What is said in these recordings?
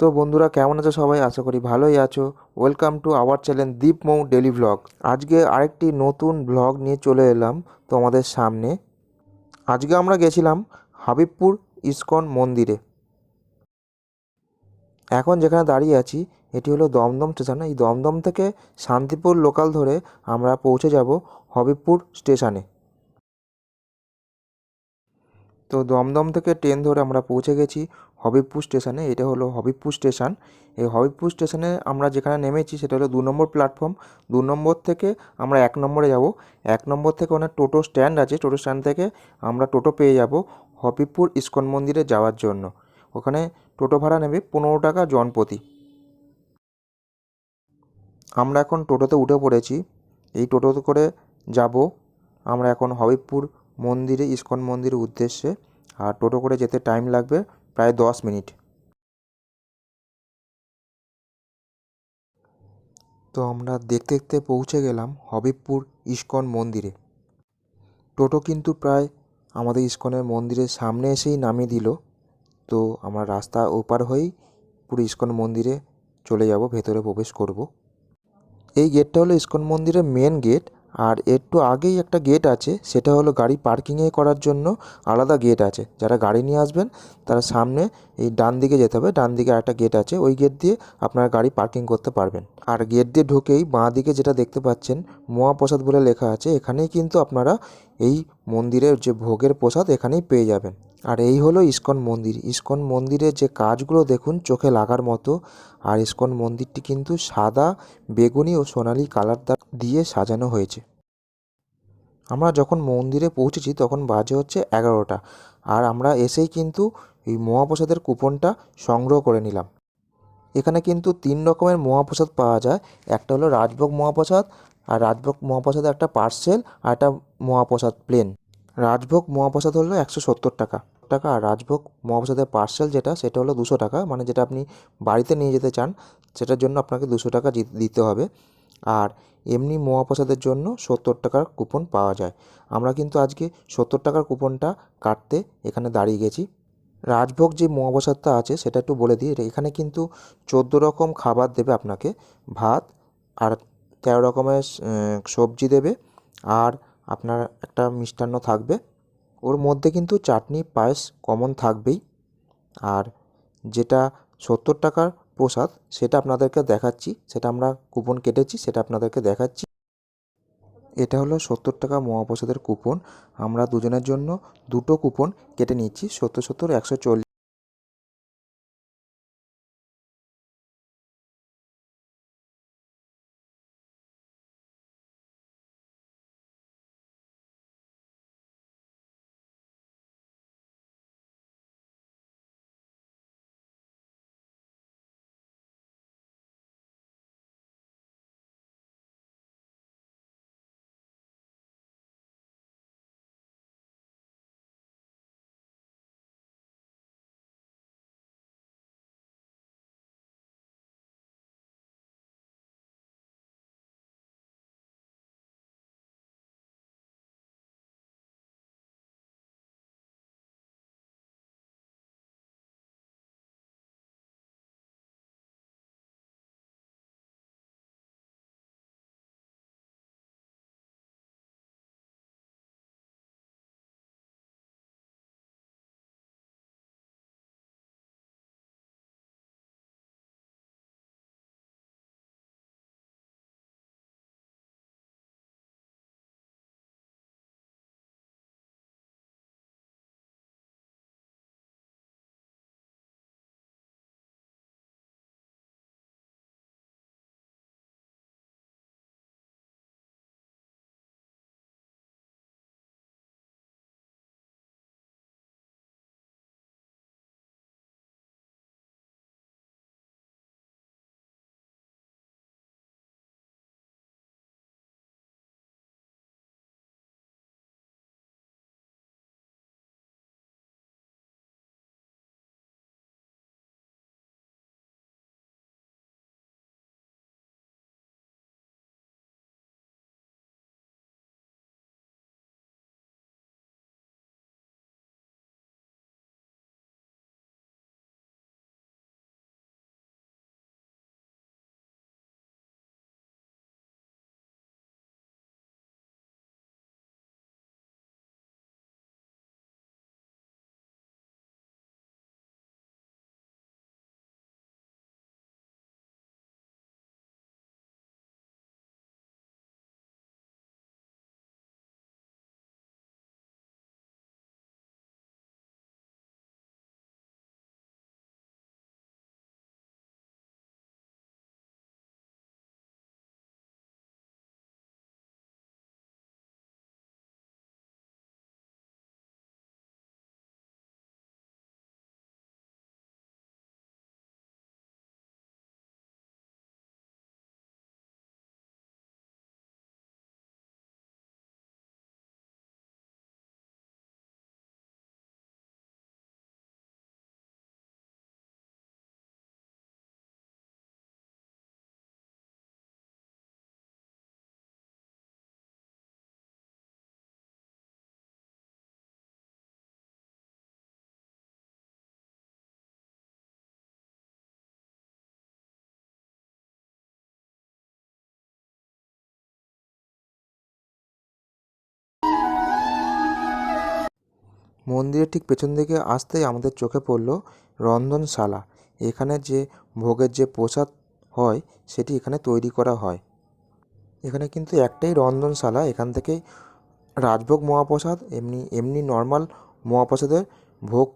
তো বন্ধুরা, কেমন আছো সবাই? আশা করি ভালোই আছো। Welcome to our channel Deep Mou daily vlog আজকে আরেকটি নতুন ভ্লগ নিয়ে চলে এলাম তোমাদের সামনে। আজকে আমরা গেছিলাম হাবিবপুর ইসকন মন্দিরে। এখন যেখানে দাঁড়িয়ে আছি, এটি হলো দমদম স্টেশন। এই দমদম থেকে শান্তিপুর লোকাল ধরে আমরা পৌঁছে যাব হবিবপুর স্টেশনে। তো দমদম থেকে ট্রেন ধরে আমরা পৌঁছে গেছি। হবিবপুর স্টেশনে, এটা হলো হবিবপুর স্টেশন। এই হবিবপুর স্টেশনে আমরা যেখানে নেমেছি, সেটা হলো দু নম্বর প্ল্যাটফর্ম দু নম্বর থেকে আমরা এক নম্বরে যাব। এক নম্বর থেকে ওখানে টোটো স্ট্যান্ড আছে। টোটো স্ট্যান্ড থেকে আমরা টোটো পেয়ে যাব হবিবপুর ইস্কন মন্দিরে যাওয়ার জন্য। ওখানে টোটো ভাড়া নেবে পনেরো টাকা জনপ্রতি। আমরা এখন টোটোতে উঠে পড়েছি। এই টোটোতে করে যাব। আমরা এখন হবিবপুর মন্দিরে, ইস্কন মন্দিরের উদ্দেশ্যে। আর টোটো করে যেতে টাইম লাগবে। প্রায় দশ মিনিট। তো আমরা দেখতে দেখতে পৌঁছে গেলাম হবিবপুর ইস্কন মন্দিরে। টোটো কিন্তু প্রায় আমাদের ইস্কনের মন্দিরের সামনে এসেই নামিয়ে দিল। তো আমরা রাস্তা ওপার হয়েই পুরো ইস্কন মন্দিরে চলে যাব, ভেতরে প্রবেশ করব। এই গেটটা হলো ইস্কন মন্দিরের মেন গেট আর একটু আগেই একটা গেট আছে, সেটা হলো গাড়ি পার্কিংয়ে করার জন্য আলাদা গেট আছে। যারা গাড়ি নিয়ে আসবেন, তারা সামনে এই ডান দিকে যেতে হবে, ডান দিকে একটা গেট আছে, ওই গেট দিয়ে আপনারা গাড়ি পার্কিং করতে পারবেন। আর গেট দিয়ে ঢুকেই বাঁ দিকে যেটা দেখতে পাচ্ছেন, মহাপ্রসাদ বলে লেখা আছে, এখানেই কিন্তু আপনারা এই মন্দিরের যে ভোগের প্রসাদ এখানেই পেয়ে যাবেন। আর এই হলো ইস্কন মন্দির। ইস্কন মন্দিরের যে কাজগুলো দেখুন, চোখে লাগার মতো। আর ইস্কন মন্দিরটি কিন্তু সাদা, বেগুনি ও সোনালি কালার দিয়ে সাজানো হয়েছে। আমরা যখন মন্দিরে পৌঁছেছি, তখন বাজে হচ্ছে এগারোটা। আর আমরা এসেই কিন্তু এই মহাপ্রসাদের কুপনটা সংগ্রহ করে নিলাম। এখানে কিন্তু তিন রকমের মহাপ্রসাদ পাওয়া যায়। একটা হলো রাজভোগ মহাপ্রসাদ, আর রাজভোগ মহাপ্রসাদ একটা পার্সেল আর একটা মহাপ্রসাদ প্লেন রাজভোগ মহাপ্রসাদ হলো একশো সত্তর টাকা। টাকা আর রাজভোগ মহাপ্রসাদের পার্সেল যেটা, সেটা হলো দুশো টাকা। মানে যেটা আপনি বাড়িতে নিয়ে যেতে চান, সেটার জন্য আপনাকে দুশো টাকা দিতে হবে। আর এমনি মহাপ্রসাদের জন্য সত্তর টাকার কুপন পাওয়া যায়। আমরা কিন্তু আজকে সত্তর টাকার কুপনটা কাটতে এখানে দাঁড়িয়ে গেছি। রাজভোগ যে মহাপ্রসাদটা আছে, সেটা একটু বলে দিই। এখানে কিন্তু চোদ্দ রকম খাবার দেবে আপনাকে। ভাত, আর তেরো রকমের সবজি দেবে। আর আপনার একটা মিষ্টান্ন থাকবে। ওর মধ্যে কিন্তু চাটনি পায়েস কমন থাকবেই। আর যেটা সত্তর টাকার প্রসাদ, সেটা আপনাদেরকে দেখাচ্ছি, সেটা আমরা কুপন কেটেছি, সেটা আপনাদেরকে দেখাচ্ছি। এটা হলো সত্তর টাকা মহাপ্রসাদের কুপন আমরা দুজনের জন্য দুটো কুপন কেটে নিচ্ছি, সত্তর সত্তর, একশো মন্দিরের ঠিক পেছন দিকে আসতেই আমাদের চোখে পড়ল রন্ধনশালা। এখানে যে ভোগের যে প্রসাদ হয়, সেটি এখানে তৈরি করা হয়। এখানে কিন্তু একটাই রন্ধনশালা, এখান থেকেই রাজভোগ মহাপ্রসাদ, এমনি এমনি নর্মাল মহাপ্রসাদের ভোগ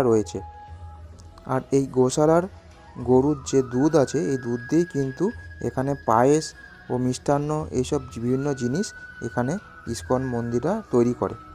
রয়েছে। আর এই গোশালার গরুর যে দুধ আছে, এই দুধ দিয়েই কিন্তু এখানে পায়েস ও মিষ্টান্ন এইসব বিভিন্ন জিনিস এখানে ইস্কন মন্দিরা তৈরি করে।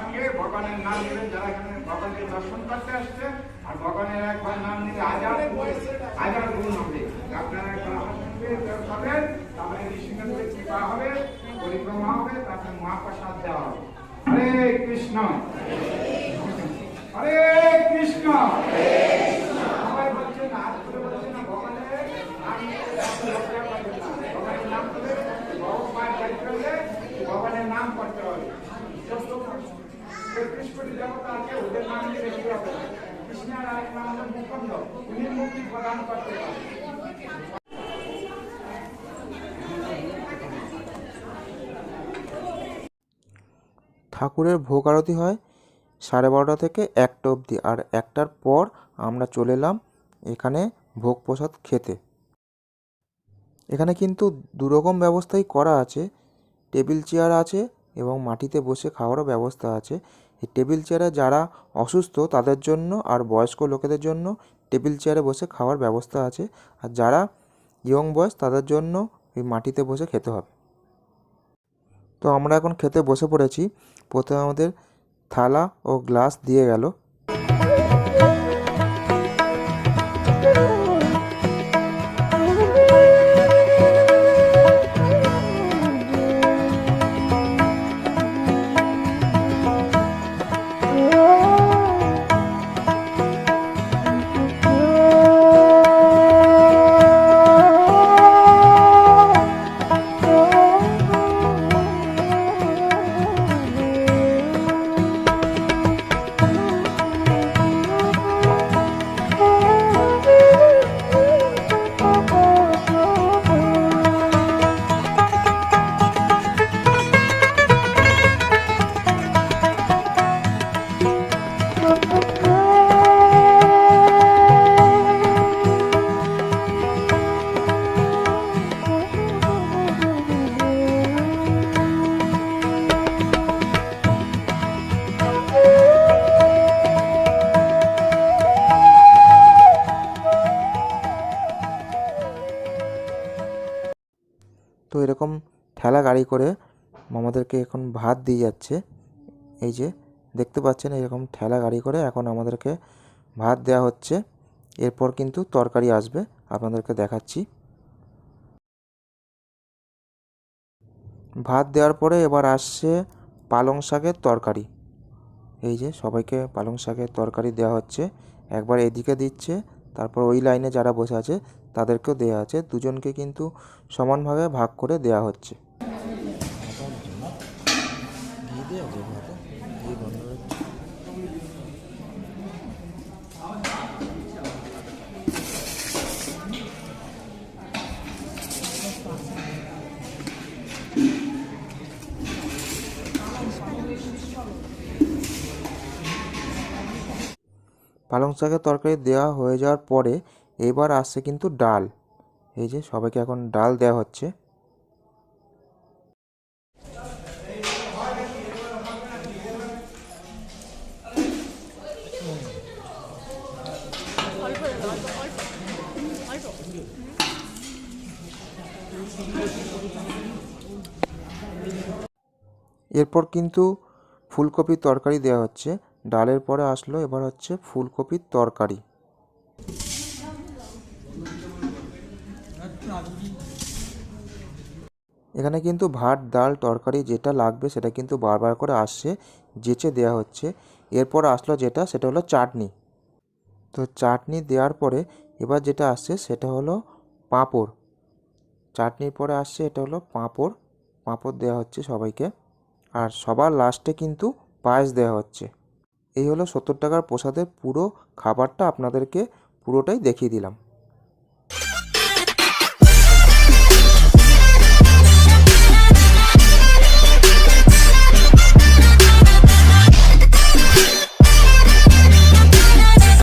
সঙ্গে ভগবানের নাম নেবেন যারা এখানে ভগবানকে দর্শন করতে আসছে। আর ভগবানের একবার নাম নিলে হাজার হাজার গুণ হবে। আপনারা একবার আমার সঙ্গে তারপরে ঋষিকেন্দ্রের কৃপা হবে, পরিক্রমা হবে তারপরে মহাপ্রসাদ দেওয়া হবে। হরে কৃষ্ণ। হরে কৃষ্ণ। সবাই বলছেন করে বলছেন, ভগবানের নাম। ভগবানের নাম করে ভগবান ভগবানের নাম করতে হবে। ঠাকুরের ভোগ আরতি হয় সাড়ে বারোটা থেকে একটা অবধি, আর একটার পর আমরা চলে এলাম এখানে ভোগ প্রসাদ খেতে। এখানে কিন্তু দুরকম ব্যবস্থাই করা আছে। টেবিল চেয়ার আছে এবং মাটিতে বসে খাওয়ারও ব্যবস্থা আছে। এই টেবিল চেয়ারে যারা অসুস্থ, তাদের জন্য আর বয়স্ক লোকেদের জন্য টেবিল চেয়ারে বসে খাওয়ার ব্যবস্থা আছে। আর যারা ইয়ং বয়স, তাদের জন্য এই মাটিতে বসে খেতে হবে। তো আমরা এখন খেতে বসে পড়েছি। প্রথমে আমাদের থালা ও গ্লাস দিয়ে গেল। করে আমাদেরকে এখন ভাত দিয়ে যাচ্ছে। এই যে দেখতে পাচ্ছেন এরকম ঠেলা গাড়ি করে এখন আমাদেরকে ভাত দেওয়া হচ্ছে। এরপর কিন্তু তরকারি আসবে, আপনাদেরকে দেখাচ্ছি। ভাত দেওয়ার পরে এবার আসছে পালং শাকের তরকারি। এই যে সবাইকে পালং শাকের তরকারি দেওয়া হচ্ছে। একবার এদিকে দিচ্ছে, তারপর ওই লাইনে যারা বসে আছে তাদেরকেও দেওয়া আছে। দুজনকে কিন্তু সমানভাবে ভাগ করে দেওয়া হচ্ছে। পালং শাকের তরকারি দেওয়া হয়ে যাওয়ার পরে এবার আসছে কিন্তু ডাল। এই যে সবাইকে এখন ডাল দেওয়া হচ্ছে। এরপর কিন্তু ফুলকপির তরকারি দেওয়া হচ্ছে। ডালের পরে আসলো এবার হচ্ছে ফুলকপির তরকারি। এখানে কিন্তু ভাত, ডাল, তরকারি যেটা লাগবে সেটা কিন্তু বারবার করে আসছে, যেচে দেওয়া হচ্ছে। এরপর আসলো যেটা, সেটা হলো চাটনি। তো চাটনি দেওয়ার পরে এবার যেটা আসছে সেটা হলো পাঁপড়। চাটনির পরে আসছে এটা হলো পাঁপড়। পাঁপড় দেওয়া হচ্ছে সবাইকে। আর সবার লাস্টে কিন্তু পায়েস দেওয়া হচ্ছে। এই হলো সত্তর টাকার প্রসাদের পুরো খাবারটা আপনাদেরকে পুরোটাই দেখিয়ে দিলাম।